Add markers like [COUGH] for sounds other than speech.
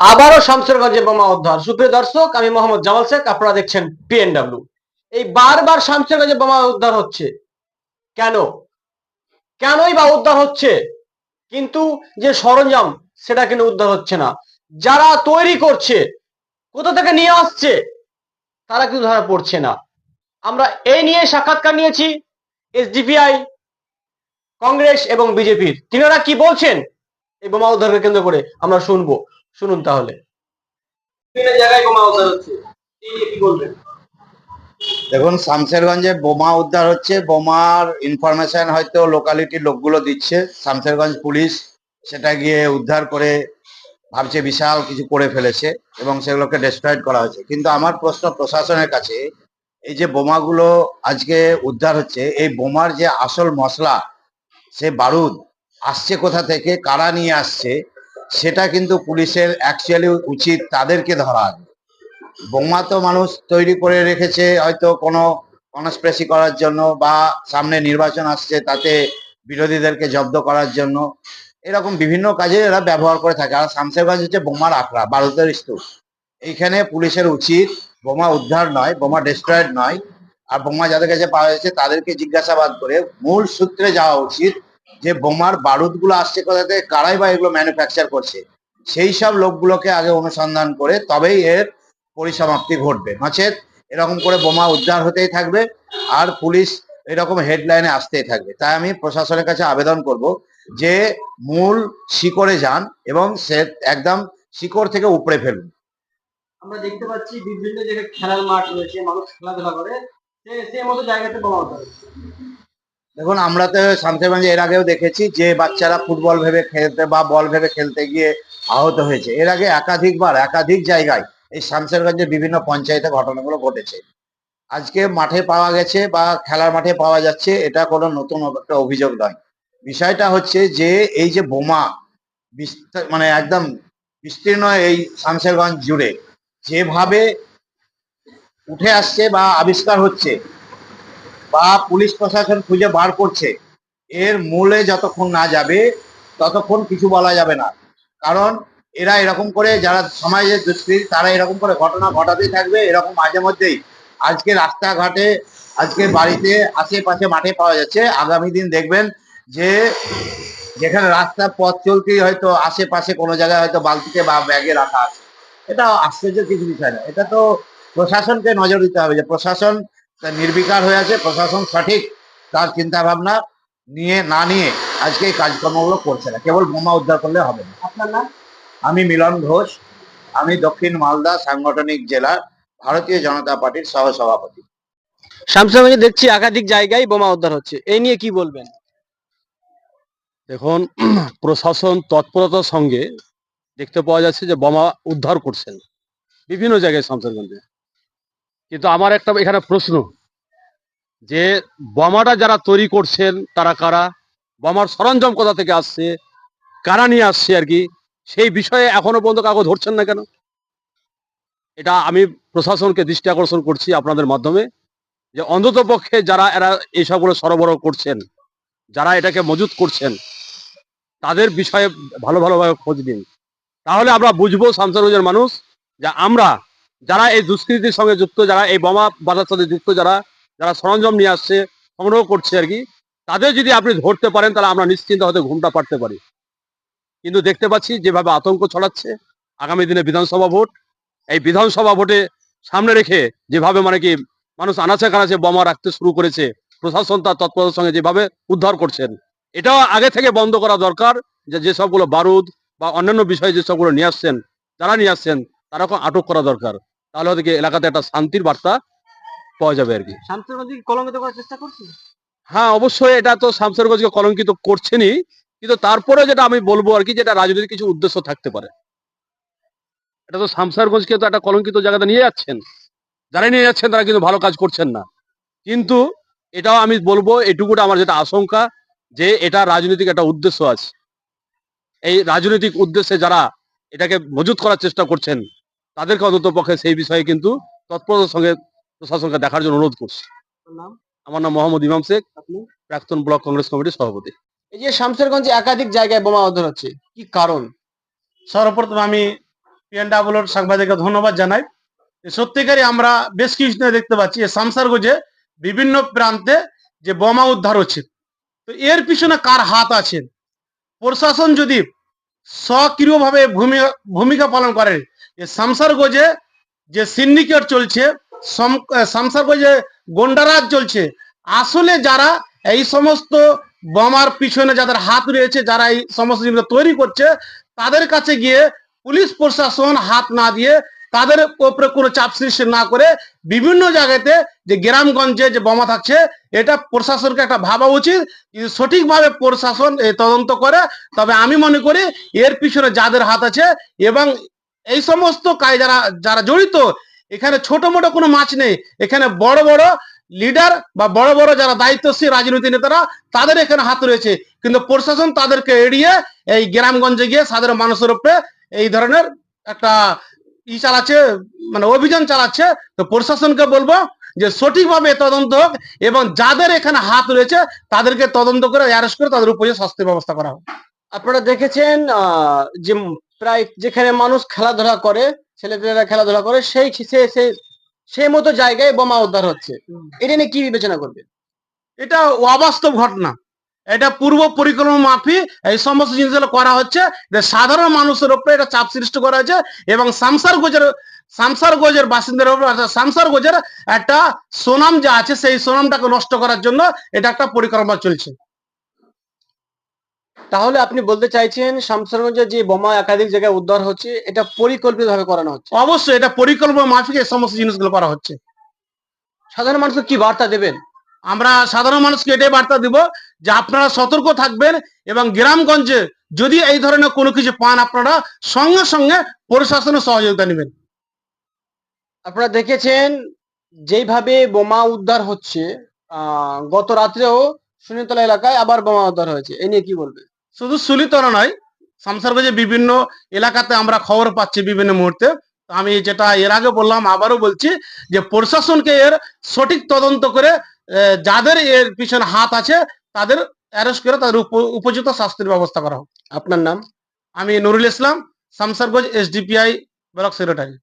আবারও শামসেরগঞ্জে বোমা উদ্ধার। সুপ্রিয় দর্শক, আমি মোহাম্মদ জামাল শেখ, আপনারা দেখছেন পিএনডব্লিউ এই বারবার শামসেরগঞ্জে বোমা উদ্ধার হচ্ছে। কেন? কেনই বা উদ্ধার হচ্ছে? কিন্তু যে সরঞ্জাম, সেটা কিন্তু উদ্ধার হচ্ছে না। যারা তৈরি করছে, কোথা থেকে নিয়ে আসছে, তারা কিন্তু ধরা পড়ছে না। আমরা এই নিয়ে সাক্ষাৎকার নিয়েছি এসডিপিআই কংগ্রেস এবং বিজেপির। তিনারা কি বলছেন? এই বোমা উদ্ধারকে কেন্দ্র করে আমরা শুনব। শুনুন তাহলে। বিভিন্ন জায়গায় বোমা উদ্ধার হচ্ছে। এই নিয়ে কি বলবেন? দেখুন শামশেরগঞ্জে বোমা উদ্ধার হচ্ছে। বোমার ইনফরমেশন হয়তো লোকালিটির লোকগুলো দিচ্ছে। শামশেরগঞ্জ পুলিশ সেটা গিয়ে উদ্ধার করে ভাবছে বিশাল কিছু করে ফেলেছে এবং সেগুলোকে ডিস্ট্রয়েড করা হয়েছে। কিন্তু আমার প্রশ্ন প্রশাসনের কাছে এই যে বোমাগুলো আজকে উদ্ধার হচ্ছে এই বোমার যে আসল মশলা সে বারুদ আসছে কোথা থেকে? কারা নিয়ে আসছে? সেটা কিন্তু পুলিশের অ্যাকচুয়ালি উচিত তাদেরকে ধরা বোমা তো মানুষ তৈরি করে রেখেছে হয়তো কোনো কনস্প্রেসি করার জন্য বা সামনে নির্বাচন আসছে তাতে বিরোধীদেরকে জব্দ করার জন্য। এরকম বিভিন্ন কাজে এরা ব্যবহার করে থাকে। আর শামসেরগঞ্জ হচ্ছে বোমার আখড়া, বারুদের স্তূপ। এইখানে পুলিশের উচিত বোমা উদ্ধার নয়, বোমা ডিস্ট্রয়েড নয়। আর বোমা যাদের কাছে পাওয়া যাচ্ছে তাদেরকে জিজ্ঞাসাবাদ করে মূল সূত্রে যাওয়া উচিত যে বোমার বারুদগুলো আসছে কোথা থেকে, কারাই বা এগুলো ম্যানুফ্যাকচার করছে, সেই সব লোকগুলোকে আগে অনুসন্ধান করে তবেই এর পরিসমাপ্তি ঘটবে। নচেত এরকম করে বোমা উদ্ধার হতেই থাকবে আর পুলিশ এরকম হেডলাইনে আসতেই থাকবে। তাই আমি প্রশাসনের কাছে আবেদন করব যে মূল শিকড়ে যান এবং সে একদম শিকড় থেকে উপড়ে ফেলুন। আমরা দেখতে পাচ্ছি বিভিন্ন জায়গায় খেলার মাঠ রয়েছে, মানুষ খেলাধুলা করে সেই মতো জায়গাতে বোমা উদ্ধার দেখুন, আমরা তো শামসেরগঞ্জে এর আগেও দেখেছি যে বাচ্চারা ফুটবল ভেবে খেলতে বা বল ভেবে খেলতে গিয়ে আহত হয়েছে। এর আগে একাধিকবার, একাধিক জায়গায় এই শামসেরগঞ্জের বিভিন্ন পঞ্চায়েতে ঘটনাগুলো ঘটেছে। আজকে মাঠে পাওয়া গেছে বা খেলার মাঠে পাওয়া যাচ্ছে, এটা কোনো নতুন একটা অভিযোগ নয়। বিষয়টা হচ্ছে যে এই যে বোমা মানে একদম বিস্তীর্ণ এই শামসেরগঞ্জ জুড়ে, যেভাবে উঠে আসছে বা আবিষ্কার হচ্ছে বা পুলিশ প্রশাসন খুঁজে বার করছে, এর মূলে যতক্ষণ না যাবে, ততক্ষণ কিছু বলা যাবে না। কারণ এরা এরকম করে, যারা সমাজের দুষ্কৃত, তারা এরকম করে ঘটনা ঘটাতেই থাকবে, এরকম মাঝে মধ্যেই। আজকে রাস্তাঘাটে, আজকে বাড়িতে, আশেপাশে মাঠে পাওয়া যাচ্ছে। আগামী দিন দেখবেন যে, যেখানে রাস্তার পথ চলতেই হয়তো আশেপাশে কোনো জায়গায় হয়তো বালতিতে বা ব্যাগে রাখা আছে। এটা আশ্চর্যের কিছু বিষয় না। এটা তো প্রশাসনকে নজর দিতে হবে যে, প্রশাসন তা নির্বিকার হয়ে আছে প্রশাসন সঠিক তার চিন্তা ভাবনা নিয়ে না নিয়ে আজকে এই কাজকর্মগুলো করছে না। কেবল বোমা উদ্ধার করলে হবে না। আপনার নাম? আমি মিলন ঘোষ আমি দক্ষিণ মালদা সাংগঠনিক জেলার ভারতীয় জনতা পার্টির সহসভাপতি। শামসেরগঞ্জে দেখছি একাধিক জায়গায় বোমা উদ্ধার হচ্ছে। এই নিয়ে কি বলবেন? এখন [CLEARS THROAT] প্রশাসন তৎপরতার সঙ্গে দেখতে পাওয়া যাচ্ছে যে বোমা উদ্ধার করছেন। বিভিন্ন জায়গায় শামসেরগঞ্জে কিন্তু আমার একটা এখানে প্রশ্ন, যে বোমাটা যারা তৈরি করছেন তারা কারা? বোমার সরঞ্জাম কোথা থেকে আসছে? কারা নিয়ে আসছে আর কি? সেই বিষয়ে এখনও পর্যন্ত কাউকে ধরছেন না কেন? এটা আমি প্রশাসনকে দৃষ্টি আকর্ষণ করছি আপনাদের মাধ্যমে, যে অন্তত পক্ষে যারা এরা এইসবগুলো সরবরাহ করছেন, যারা এটাকে মজুত করছেন, তাদের বিষয়ে ভালো ভালোভাবে খোঁজ দিন তাহলে আমরা বুঝব শামসারগঞ্জের মানুষ যে আমরা যারা এই দুষ্কৃতির সঙ্গে যুক্ত, যারা এই বোমা বাজার সাথে যুক্ত, যারা যারা সরঞ্জাম নিয়ে আসছে, সংগ্রহ করছে আর কি, তাদের যদি আপনি ধরতে পারেন, তাহলে আমরা নিশ্চিন্ত হতে ঘুমটা পারতে পারি। কিন্তু দেখতে পাচ্ছি, যেভাবে আতঙ্ক ছড়াচ্ছে, আগামী দিনে বিধানসভা ভোট, এই বিধানসভা ভোটে সামনে রেখে যেভাবে মানে কি মানুষ আনাচে কানাচে বোমা রাখতে শুরু করেছে, প্রশাসন তার তৎপরতার সঙ্গে যেভাবে উদ্ধার করছেন, এটাও আগে থেকে বন্ধ করা দরকার যে যেসবগুলো বারুদ বা অন্যান্য বিষয়ে যেসবগুলো নিয়ে আসছেন, যারা নিয়ে আসছেন তারাকে আটক করা দরকার। তাহলে হয়তো কি এলাকাতে একটা শান্তির বার্তা পাওয়া যাবে আর কি। কলঙ্কিত করার চেষ্টা করছে? হ্যাঁ অবশ্যই এটা তো শামসেরগঞ্জকে কলঙ্কিত করছেনই। কিন্তু তারপরে যেটা আমি বলব আর কি যেটা রাজনৈতিক কিছু উদ্দেশ্য থাকতে পারে। এটা তো শামসারগঞ্জকে তো একটা কলঙ্কিত জায়গাতে নিয়ে যাচ্ছেন। যারা নিয়ে যাচ্ছেন তারা কিন্তু ভালো কাজ করছেন না। কিন্তু এটাও আমি বলব এটুকুটা আমার যেটা আশঙ্কা যে এটা রাজনৈতিক একটা উদ্দেশ্য আছে। এই রাজনৈতিক উদ্দেশ্যে যারা এটাকে মজুত করার চেষ্টা করছেন তাদেরকে অন্তত পক্ষে সেই বিষয়ে কিন্তু তৎপরতার সঙ্গে প্রশাসনকে দেখার জন্য অনুরোধ করছি। আমার নাম মোহাম্মদ ইমাম শেখ আপনি? প্রাক্তন ব্লক কংগ্রেস কমিটির সভাপতি। এই যে শামসেরগঞ্জে একাধিক জায়গায় বোমা উদ্ধার হচ্ছে কি কারণ? সর্বপ্রথম আমি পিএনডাবলুর সাংবাদিককে ধন্যবাদ জানাই। এ সত্যিকারই আমরা বেশ কিছুদিন দেখতে পাচ্ছি এই সামসারগঞ্জে বিভিন্ন প্রান্তে যে বোমা উদ্ধার হচ্ছে তো এর পিছনে কার হাত আছে? প্রশাসন যদি সক্রিয়ভাবে ভূমিকা ভূমিকা পালন করে যে যে সিন্ডিকেট চলছে সামসারগঞ্জে গন্ডারাজ চলছে, আসলে যারা এই সমস্ত বোমার পিছনে যাদের হাত রয়েছে, যারা এই সমস্ত জিনিস তৈরি করছে, তাদের কাছে গিয়ে পুলিশ প্রশাসন হাত না দিয়ে তাদের ওপরে কোনো চাপ সৃষ্টি না করে বিভিন্ন জায়গাতে যে গ্রামগঞ্জে যে বোমা থাকছে, এটা প্রশাসনকে একটা ভাবা উচিত। সঠিকভাবে প্রশাসন তদন্ত করে, তবে আমি মনে করি এর পিছনে যাদের হাত আছে এবং এই সমস্ত কাজ যারা যারা জড়িত, এখানে ছোট মোটো কোনো মাছ নেই। এখানে বড় বড় লিডার বা বড় বড় যারা দায়িত্বশীল রাজনীতি নেতারা, তাদের এখানে হাত রয়েছে। কিন্তু প্রশাসন তাদেরকে এড়িয়ে এই গ্রামগঞ্জে গিয়ে সাধারণ মানুষের উপরে এই ধরনের একটা ই চালাচ্ছে মানে অভিযান চালাচ্ছে। তো প্রশাসনকে বলব যে সঠিকভাবে তদন্ত হোক এবং যাদের এখানে হাত রয়েছে, তাদেরকে তদন্ত করে, অ্যারেস্ট করে তাদের উপরে শাস্তির ব্যবস্থা করা হোক। আপনারা দেখেছেন যে প্রায় যেখানে মানুষ খেলাধুলা করে, ছেলেপেলেরা খেলাধুলা করে, সেই সেই মতো জায়গায় বোমা উদ্ধার হচ্ছে। এটা নিয়ে কি বিবেচনা করবে? এটা অবাস্তব ঘটনা। এটা পূর্ব পরিকল্পনা মাফি এই সমস্ত জিনিসগুলো করা হচ্ছে। যে সাধারণ মানুষের উপরে এটা চাপ সৃষ্টি করা হয়েছে এবং সামসার গোজের সামসার গোজের বাসিন্দার উপর অর্থাৎ সামসার গোজের একটা সুনাম যা আছে, সেই সুনামটাকে নষ্ট করার জন্য এটা একটা পরিকল্পনা চলছে। তাহলে আপনি বলতে চাইছেন শামসারগঞ্জে যে বোমা একাধিক জায়গায় উদ্ধার হচ্ছে এটা পরিকল্পিত ভাবে করানো হচ্ছে? অবশ্যই এটা পরিকল্পনা মাফিক এই সমস্ত জিনিসগুলো করা হচ্ছে। সাধারণ মানুষকে কি বার্তা দেবেন? আমরা সাধারণ মানুষকে এটাই বার্তা দিব যে আপনারা সতর্ক থাকবেন এবং গ্রামগঞ্জে যদি এই ধরনের কোনো কিছু পান আপনারা সঙ্গে সঙ্গে প্রশাসনের সহযোগিতা নেবেন। আপনারা দেখেছেন যেইভাবে বোমা উদ্ধার হচ্ছে আহ, গত রাত্রেও সুনিতলা এলাকায় আবার বোমা উদ্ধার হয়েছে। এ নিয়ে কি বলবে? শুধু সুলিতলা নয় শামসারগঞ্জে বিভিন্ন এলাকাতে আমরা খবর পাচ্ছি বিভিন্ন মুহূর্তে তো আমি যেটা এর আগে বললাম আবারও বলছি যে প্রশাসনকে এর সঠিক তদন্ত করে যাদের এর পিছনে হাত আছে তাদের অ্যারেস্ট করে তাদের উপ- উপযুক্ত শাস্তির ব্যবস্থা করা হোক। আপনার নাম? আমি Nurul Islam Samsherganj SDPI block secretary.